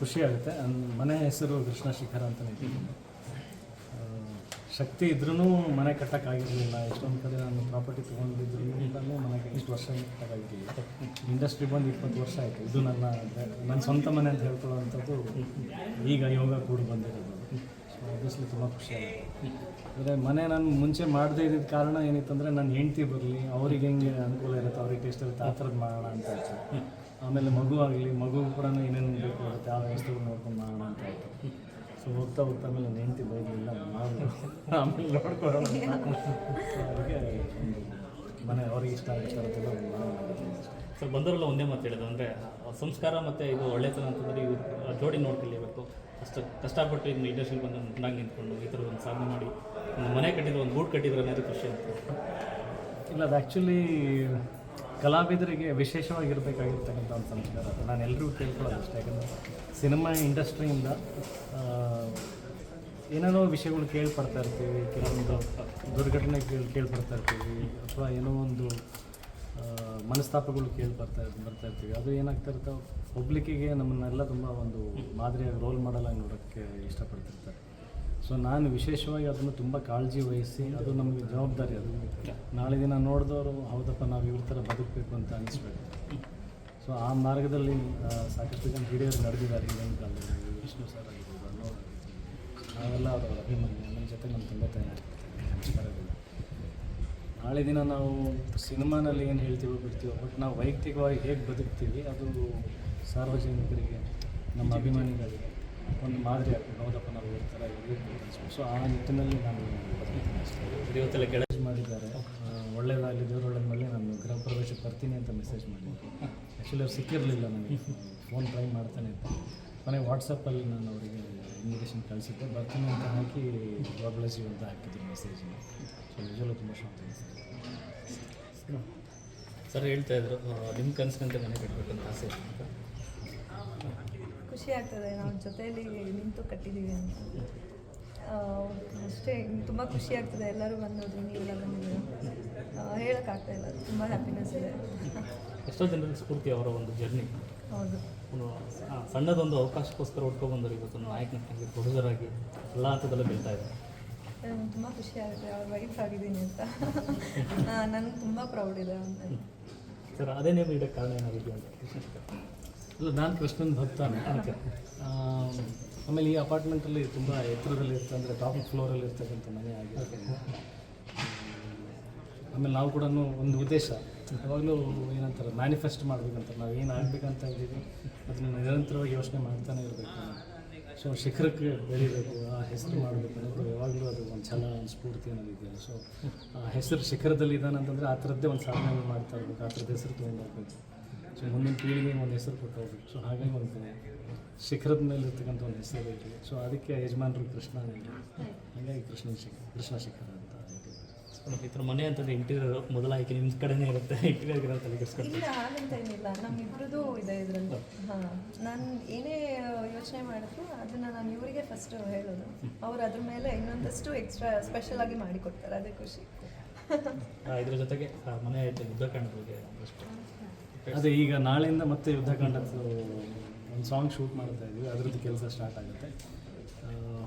ಖುಷಿ ಆಗುತ್ತೆ. ನನ್ನ ಮನೆ ಹೆಸರು ಕೃಷ್ಣ ಶಿಖರ ಅಂತಲೇ ಇಟ್ಟಿದ್ದೀನಿ ಆ, ಶಕ್ತಿ ಇದ್ರೂ ಮನೆ ಕಟ್ಟೋಕ್ಕಾಗಿರಲಿಲ್ಲ. ಎಷ್ಟೊಂದು ಕಡೆ ನಾನು ಪ್ರಾಪರ್ಟಿ ತೊಗೊಂಡಿದ್ರು ಮನೆಗೆ ಇಷ್ಟು ವರ್ಷ ಕಟ್ಟೋಕ್ಕಾಗಿರಲಿಲ್ಲ. ಇಂಡಸ್ಟ್ರಿ ಬಂದು ಇಪ್ಪತ್ತು ವರ್ಷ ಆಯಿತು. ಇದು ನನ್ನ ನನ್ನ ಸ್ವಂತ ಮನೆ ಅಂತ ಹೇಳ್ಕೊಳ್ಳೋವಂಥದ್ದು ಈಗ ಯೋಗ ಕೂಡ ಬಂದಿರೋದು. ಸೊ ಆಬ್ವಿಯಸ್ಲಿ ತುಂಬ ಖುಷಿ ಆಗುತ್ತೆ. ಅಂದರೆ ಮನೆ ನಾನು ಮುಂಚೆ ಮಾಡದೇ ಇದ್ದಿದ್ದ ಕಾರಣ ಏನಿತ್ತಂದರೆ ನನ್ನ ಹೆಂಡ್ತಿ ಬರಲಿ, ಅವ್ರಿಗೆ ಹೆಂಗೆ ಅನುಕೂಲ ಇರುತ್ತೆ, ಅವ್ರಿಗೆ ಟೇಸ್ಟ್ ಇರುತ್ತೆ, ಆ ಥರದ್ದು ಮಾಡೋಣ ಅಂತ ಹೇಳ್ತಾರೆ. ಆಮೇಲೆ ಮಗು ಆಗಲಿ, ಮಗು ಕೂಡ ಏನೇನು ಬೇಕು ಇರುತ್ತೆ, ಆ ವ್ಯವಸ್ಥೆಗಳು ನೋಡ್ಕೊಂಡು ಮಾಡೋಣ ಅಂತ ಹೇಳ್ತಾರೆ. ಸೊ ಹೋಗ್ತಾ ಹೋಗ್ತಾ ಆಮೇಲೆ ನನ್ನ ಹೆಂಡ್ತಿ ಬೈಲಿಲ್ಲ ಆಮೇಲೆ ನೋಡ್ಕೊಳ್ಳೋಣ ಮನೆ ಅವ್ರಿಗೆ ಇಷ್ಟ ಆಗುತ್ತೆ ಮಾಡೋಣ. ಸರ್ ಬಂದವರೆಲ್ಲ ಒಂದೇ ಮಾತು ಹೇಳಿದ್ರು. ಅಂದರೆ ಸಂಸ್ಕಾರ ಮತ್ತು ಇದು ಒಳ್ಳೆತನ ಅಂತಂದರೆ ಇವ್ರು ಜೋಡಿ ಇವತ್ತು. ಅಷ್ಟು ಕಷ್ಟಪಟ್ಟು ಇದನ್ನ ಇಂಡಸ್ಟ್ರಿಗೆ ಬಂದು ಚೆನ್ನಾಗಿ ನಿಂತ್ಕೊಂಡು ಈ ಥರ ಒಂದು ಸಾಧನೆ ಮಾಡಿ, ಒಂದು ಮನೆ ಕಟ್ಟಿದ್ರು, ಒಂದು ಗೂಡು ಕಟ್ಟಿದ್ರು ಅನ್ನೋದು ಖುಷಿ ಅಂತ. ಇಲ್ಲ, ಅದು ಆ್ಯಕ್ಚುಲಿ ಕಲಾವಿದರಿಗೆ ವಿಶೇಷವಾಗಿರಬೇಕಾಗಿರ್ತಕ್ಕಂಥ ಒಂದು ಸಂಸ್ಕಾರ. ಅದು ನಾನು ಎಲ್ಲರಿಗೂ ಕೇಳ್ಕೊಳ್ಳೋದು ಅಷ್ಟೇ. ಯಾಕಂದರೆ ಸಿನಿಮಾ ಇಂಡಸ್ಟ್ರಿಯಿಂದ ಏನೇನೋ ವಿಷಯಗಳು ಕೇಳ್ಪಡ್ತಾ ಇರ್ತೀವಿ. ಕೆಲವೊಂದು ದುರ್ಘಟನೆ ಕೇಳಿ ಕೇಳ್ಪಡ್ತಾ ಇರ್ತೀವಿ. ಅಥವಾ ಏನೋ ಒಂದು ಮನಸ್ತಾಪಗಳು ಕೇಳಿ ಬರ್ತಾ ಬರ್ತಾ ಇರ್ತೀವಿ. ಅದು ಏನಾಗ್ತಾ ಇರ್ತಾವೆ ಪಬ್ಲಿಕ್ಕಿಗೆ ನಮ್ಮನ್ನೆಲ್ಲ ತುಂಬ ಒಂದು ಮಾದರಿಯಾಗಿ ರೋಲ್ ಮಾಡಲಾಗಿ ನೋಡೋಕ್ಕೆ ಇಷ್ಟಪಡ್ತಿರ್ತಾರೆ. ಸೊ ನಾನು ವಿಶೇಷವಾಗಿ ಅದನ್ನು ತುಂಬ ಕಾಳಜಿ ವಹಿಸಿ, ಅದು ನಮಗೆ ಜವಾಬ್ದಾರಿ ಅದು. ನಾಳೆ ದಿನ ನೋಡಿದವರು, ಹೌದಪ್ಪ, ನಾವು ಇವ್ರ ಥರ ಬದುಕಬೇಕು ಅಂತ ಅನಿಸ್ಬೇಕು. ಸೊ ಆ ಮಾರ್ಗದಲ್ಲಿ ಸಾಕಷ್ಟು ಜನ ಹಿರಿಯರು ನಡೆದಿದ್ದಾರೆ ಈಗಿನ ಕಾಲದಲ್ಲಿ. ವಿಷ್ಣು ಸರ್ ಆಗಿರ್ಬೋದು. ನಾವೆಲ್ಲ ಅವರ ಅಭಿಮಾನಿ ನನ್ನ ಜೊತೆ ನಮ್ಮ ತಂದೆ ತಾಯಿ ನಾಳೆ ದಿನ ನಾವು ಸಿನಿಮಾನಲ್ಲಿ ಏನು ಹೇಳ್ತೀವೋ ಬಿಡ್ತೀವೋ ಬಟ್ ನಾವು ವೈಯಕ್ತಿಕವಾಗಿ ಹೇಗೆ ಬದುಕ್ತೀವಿ ಅದು ಸಾರ್ವಜನಿಕರಿಗೆ ನಮ್ಮ ಅಭಿಮಾನಿಗಳಿಗೆ ಒಂದು ಮಾದರಿ ಆಗ್ತದೆ. ಹೌದಪ್ಪ ನಾವು ಈ ಥರ ಇರಬೇಕು ಸೊ ಆ ನಿಟ್ಟಿನಲ್ಲಿ ನಾನು ಇವತ್ತೆಲ್ಲ ಕೆಳ ಮೆಸೇಜ್ ಮಾಡಿದ್ದಾರೆ. ಒಳ್ಳೆಯದಾಗಲಿ ಒಳ್ಳೇದಾಗಲಿ ದೇವ್ರ ಒಳ್ಳೇದ ಮೇಲೆ ನಾನು ಗೃಹ ಪ್ರವೇಶಕ್ಕೆ ಬರ್ತೀನಿ ಅಂತ ಮೆಸೇಜ್ ಮಾಡಿದ್ದೆ ಆ್ಯಕ್ಚುಲಿ ಅವ್ರು ಸಿಕ್ಕಿರಲಿಲ್ಲ ನನಗೆ. ಫೋನ್ ಟ್ರೈ ಮಾಡ್ತಾನೆ ಇದ್ದೆ ಮನೆ ವಾಟ್ಸಪ್ಪಲ್ಲಿ ನಾನು ಅವರಿಗೆ ಇನ್ವಿಟೇಷನ್ ಕಳಿಸಿದ್ದೆ. ಬರ್ತೀನಿ ಅಂತ ಹಾಕಿ ಪ್ರಾಬ್ಲಸಿ ಅಂತ ಹಾಕಿದ್ದೆ ಮೆಸೇಜ್ನ ಸೊ ನಿಜವಲ್ಲೂ ತುಂಬ ಶಾಂತಿ ಸರ್ ಹೇಳ್ತಾ ಇದ್ರು ನಿಮ್ಮ ಕನಸಿನಂತೆ ಮನೆ ಕಟ್ಟಬೇಕಂತ ಆಸೆ ಇದೆ ಅಂತ. ಖುಷಿ ಆಗ್ತದೆ ನಾವು ಜೊತೆಯಲ್ಲಿ ನಿಂತು ಕಟ್ಟಿದ್ದೀವಿ ಅಂತ. ಅಷ್ಟೇ ತುಂಬ ಖುಷಿ ಆಗ್ತದೆ ಎಲ್ಲರೂ ಬಂದೋದ್ರಿ ನೀವೆಲ್ಲ ಬಂದಿದ್ದೀರ? ಹೇಳೋಕ್ಕಾಗ್ತಾ ಇಲ್ಲ ತುಂಬ ಹ್ಯಾಪಿನೆಸ್ ಇದೆ. ಎಷ್ಟೋ ಜನರಿಗೆ ಸ್ಫೂರ್ತಿ ಅವರ ಒಂದು ಜರ್ನಿ ಹೌದು. ಸಣ್ಣದೊಂದು ಅವಕಾಶಕ್ಕೋಸ್ಕರ ಹುಡ್ಕೊಬಂದರು ಇವತ್ತು ನಾಯಕನ ಪ್ರೊಡ್ಯೂಸರ್ ಆಗಿ ಎಲ್ಲ ಹಂತದಲ್ಲೂ ಬೀಳ್ತಾ ಇದ್ದಾರೆ. ತುಂಬ ಖುಷಿ ಆಗುತ್ತೆ. ಅವ್ರ ವೈಫ್ ಆಗಿದ್ದೀನಿ ಅಂತ. ನನಗೆ ತುಂಬ ಪ್ರೌಡ್ ಇದೆ ಅವ್ರ ಮೇಲೆ. ಸರ್ ಅದೇ ನೇಮ್ ಇಡಕ್ಕೆ ಕಾರಣ ಏನಾಗಿದೆ ಅಂತ ಅಲ್ಲ ನಾನು ಕೃಷ್ಣನ ಭಕ್ತ ಆಮೇಲೆ ಈ ಅಪಾರ್ಟ್ಮೆಂಟಲ್ಲಿ ತುಂಬ ಎತ್ತರದಲ್ಲಿ ಇರ್ತದೆ ಅಂದರೆ ಟಾಪ್ ಫ್ಲೋರಲ್ಲಿ ಇರ್ತಕ್ಕಂಥ ಮನೆ ಆಗಿದೆ ಆಮೇಲೆ ನಾವು ಕೂಡ ಒಂದು ಉದ್ದೇಶ. ಯಾವಾಗಲೂ ಏನಂತಾರೆ ಮ್ಯಾನಿಫೆಸ್ಟ್ ಮಾಡಬೇಕಂತ. ನಾವು ಏನು ಆಗಬೇಕಂತ ಇದ್ದೀವಿ ಅದನ್ನು ನಿರಂತರವಾಗಿ ಯೋಚನೆ ಮಾಡ್ತಾನೆ ಇರಬೇಕು. ಸೊ ಶಿಖರಕ್ಕೆ ಬೆಳಿಬೇಕು ಆ ಹೆಸರು ಮಾಡಬೇಕು ಅನ್ನೋದು ಯಾವಾಗಲೂ ಅದು ಒಂದು ಛಲ ಒಂದು ಸ್ಫೂರ್ತಿ ಅನ್ನೋದಿದೆಯಲ್ಲ ಸೊ ಆ ಹೆಸರು ಶಿಖರದಲ್ಲಿ ಇದ್ದಾನಂತಂದರೆ ಆ ಥರದ್ದೇ ಒಂದು ಸಾಧನೆ ಮಾಡ್ತಾ ಇರಬೇಕು. ಆ ಥರದ ಹೆಸರು ತೊಗೊಂಡು ಹೋಗ್ಬೇಕು. ಸೊ ಮುಂದಿನ ಪೀಳಿಗೆ ಒಂದು ಹೆಸರು ಕೊಟ್ಟು ಹೋಗ್ಬೇಕು. ಸೊ ಹಾಗಾಗಿ ಒಂದು ಶಿಖರದ ಮೇಲೆ ಇರ್ತಕ್ಕಂಥ ಒಂದು ಹೆಸರು ಇರಲಿ ಸೊ ಅದಕ್ಕೆ ಯಜಮಾನರು ಕೃಷ್ಣ ಹಾಗಾಗಿ ಕೃಷ್ಣ ಶಿಖರ ಕೃಷ್ಣ ಶಿಖರ ಈ ಥರ ಮನೆ ಅಂತಂದ್ರೆ ಇಂಟೀರಿಯರ್ ಮೊದಲ ಆಯ್ಕೆ ನಿಮ್ಮ ಕಡೆನೇ ಇರುತ್ತೆ. ಇಂಟೀರಿಯರ್ ಅಂತ ತಲೆಗೆಡ್ಸ್ಕೊಂಡು ಇಲ್ಲ ಹಾಗಂತ ಏನಿಲ್ಲ. ನಮ್ಮಿಬ್ರದ್ದು ಇದೆ ಇದರಲ್ಲಿ. ಹಾಂ ನಾನು ಏನೇ ಯೋಚನೆ ಮಾಡಿದ್ರು ಅದನ್ನು ನಾನು ಇವರಿಗೆ ಫಸ್ಟ್ ಹೇಳೋದು. ಅವ್ರು ಅದ್ರ ಮೇಲೆ ಇನ್ನೊಂದಷ್ಟು ಎಕ್ಸ್ಟ್ರಾ ಸ್ಪೆಷಲ್ ಆಗಿ ಮಾಡಿಕೊಡ್ತಾರೆ. ಅದೇ ಖುಷಿ. ಇದ್ರ ಜೊತೆಗೆ ಮನೆ ಒಂದಷ್ಟು ಅದೇ ಈಗ ನಾಳೆಯಿಂದ ಮತ್ತೆ ಯುದ್ಧಕಾಂಡದ್ದು ಒಂದು ಸಾಂಗ್ ಶೂಟ್ ಮಾಡ್ತಾ ಇದ್ದೀವಿ ಅದರದ್ದು ಕೆಲಸ ಸ್ಟಾರ್ಟ್ ಆಗುತ್ತೆ.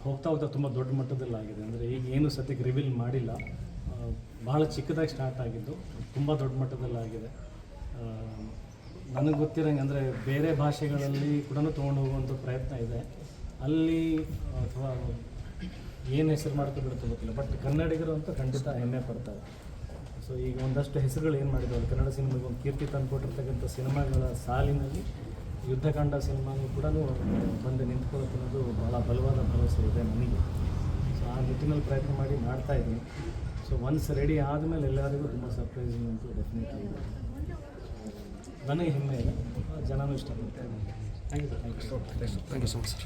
ಹೋಗ್ತಾ ಹೋಗ್ತಾ ತುಂಬ ದೊಡ್ಡ ಮಟ್ಟದಲ್ಲಾಗಿದೆ. ಅಂದರೆ ಈಗ ಏನು ಸದ್ಯಕ್ಕೆ ರಿವೀಲ್ ಮಾಡಿಲ್ಲ. ಬಹಳ ಚಿಕ್ಕದಾಗಿ ಸ್ಟಾರ್ಟ್ ಆಗಿದ್ದು, ತುಂಬ ದೊಡ್ಡ ಮಟ್ಟದಲ್ಲಿ ಆಗಿದೆ. ನನಗೆ ಗೊತ್ತಿರೋಂಗೆ ಅಂದರೆ ಬೇರೆ ಭಾಷೆಗಳಲ್ಲಿ ಕೂಡ ತೊಗೊಂಡು ಹೋಗುವಂಥ ಪ್ರಯತ್ನ ಇದೆ. ಅಲ್ಲಿ, ಅಥವಾ ಏನು ಹೆಸರು ಮಾಡ್ಕೊಬಿಡುತ್ತೆ ಗೊತ್ತಿಲ್ಲ ಬಟ್ ಕನ್ನಡಿಗರು ಅಂತೂ ಖಂಡಿತ ಹೆಮ್ಮೆ ಪಡ್ತಾರೆ. ಸೊ ಈಗ ಒಂದಷ್ಟು ಹೆಸರುಗಳು ಏನು ಮಾಡಿದ್ದಾವೆ ಕನ್ನಡ ಸಿನಿಮಾಗೆ ಒಂದು ಕೀರ್ತಿ ತಂದುಕೊಟ್ಟಿರ್ತಕ್ಕಂಥ ಸಿನಿಮಾಗಳ ಸಾಲಿನಲ್ಲಿ ಯುದ್ಧಕಾಂಡ ಸಿನಿಮಾಗೂ ಕೂಡ ಬಂದು ನಿಂತ್ಕೊಳ್ಳೋದು ಭಾಳ ಬಲವಾದ ಭರವಸೆ ಇದೆ ನನಗೆ. ಸೊ ಆ ನಿಟ್ಟಿನಲ್ಲಿ ಪ್ರಯತ್ನ ಮಾಡಿ ಮಾಡ್ತಾ ಇದ್ದೀನಿ. ಸೊ ಒನ್ಸ್ ರೆಡಿ ಆದಮೇಲೆ ಎಲ್ಲರಿಗೂ ತುಂಬ ಸರ್ಪ್ರೈಸಿಂಗ್ ಅಂತ ಡೆಫಿನೆಟ್ಲಿ ಇದೆ ನನಗೆ ಹೆಮ್ಮೆ ಇದೆ. ಜನನೂ ಇಷ್ಟಪಡ್ತಾರೆ thank you sir thank you so much